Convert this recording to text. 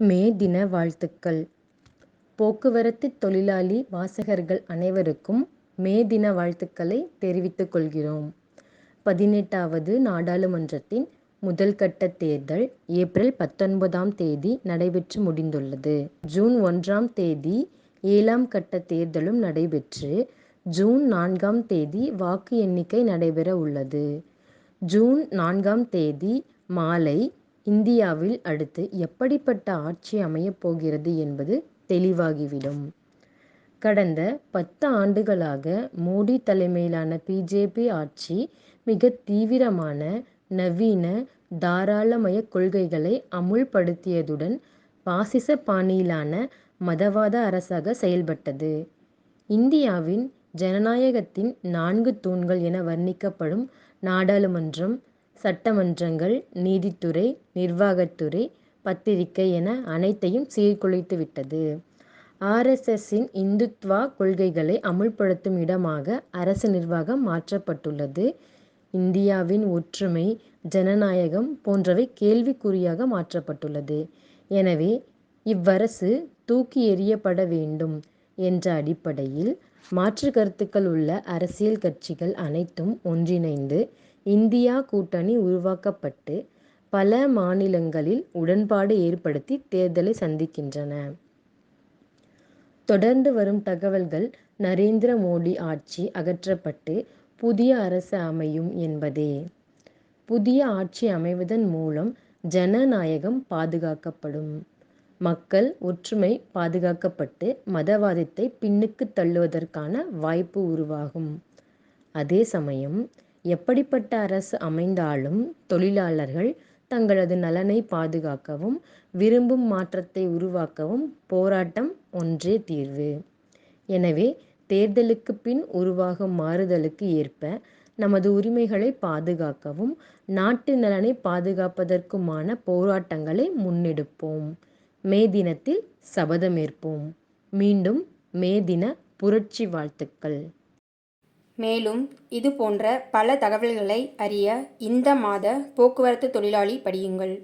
மே தின வாழ்த்துக்கள் போக்குவரத்து தொழிலாளி வாசகர்கள் அனைவருக்கும் மே தின வாழ்த்துக்களை தெரிவித்துக் கொள்கிறோம். பதினெட்டாவது நாடாளுமன்றத்தின் முதல் கட்ட தேர்தல் ஏப்ரல் பத்தொன்பதாம் தேதி நடைபெற்று முடிந்துள்ளது. ஜூன் ஒன்றாம் தேதி ஏழாம் கட்ட தேர்தலும் நடைபெற்று ஜூன் நான்காம் தேதி வாக்கு எண்ணிக்கை நடைபெற உள்ளது. ஜூன் நான்காம் தேதி மாலை இந்தியாவில் அடுத்து எப்படிப்பட்ட ஆட்சி அமையப் போகிறது என்பது தெளிவாகிவிடும். கடந்த பத்து ஆண்டுகளாக மோடி தலைமையிலான பிஜேபி ஆட்சி மிகத் தீவிரமான நவீன தாராளமயக் கொள்கைகளை அமுல்படுத்தியதுடன் பாசிச பாணியிலான மதவாத அரசாக செயல்பட்டது. இந்தியாவின் ஜனநாயகத்தின் நான்கு தூண்கள் என வர்ணிக்கப்படும் நாடாளுமன்றம் சட்டமன்றங்கள் நீதித்துறை நிர்வாகத்துறை பத்திரிகை என அனைத்தையும் சீர்குலைத்து விட்டது. ஆர். எஸ். இந்துத்வா கொள்கைகளை அமுல்படுத்தும் இடமாக அரசு நிர்வாகம் மாற்றப்பட்டுள்ளது. இந்தியாவின் ஒற்றுமை ஜனநாயகம் போன்றவை கேள்விக்குறியாக மாற்றப்பட்டுள்ளது. எனவே இவ்வரசு தூக்கி எறியப்பட வேண்டும் என்ற அடிப்படையில் மாற்றுக் கருத்துக்கள் உள்ள அரசியல் கட்சிகள் அனைத்தும் ஒன்றிணைந்து இந்தியா கூட்டணி உருவாக்கப்பட்டு பல மாநிலங்களில் உடன்பாடு ஏற்படுத்தி தேர்தலை சந்திக்கின்றன. தொடர்ந்து வரும் தகவல்கள் நரேந்திர மோடி ஆட்சி அகற்றப்பட்டு புதிய அரசு அமையும் என்பதே. புதிய ஆட்சி அமைவதன் மூலம் ஜனநாயகம் பாதுகாக்கப்படும். மக்கள் ஒற்றுமை பாதுகாக்கப்பட்டு மதவாதத்தை பின்னுக்கு தள்ளுவதற்கான வாய்ப்பு உருவாகும். அதே சமயம் எப்படிப்பட்ட அரசு அமைந்தாலும் தொழிலாளர்கள் தங்களது நலனை பாதுகாக்கவும் விரும்பும் மாற்றத்தை உருவாக்கவும் போராட்டம் ஒன்றே தீர்வு. எனவே தேர்தலுக்கு பின் உருவாகும் மாறுதலுக்கு ஏற்ப நமது உரிமைகளை பாதுகாக்கவும் நாட்டு நலனை பாதுகாப்பதற்குமான போராட்டங்களை முன்னெடுப்போம். மே தினத்தில் சபதமேற்போம். மீண்டும் மே தின புரட்சி வாழ்த்துக்கள். மேலும் இது போன்ற பல தகவல்களை அறிய இந்த மாத போக்குவரத்து தொழிலாளி படியுங்கள்.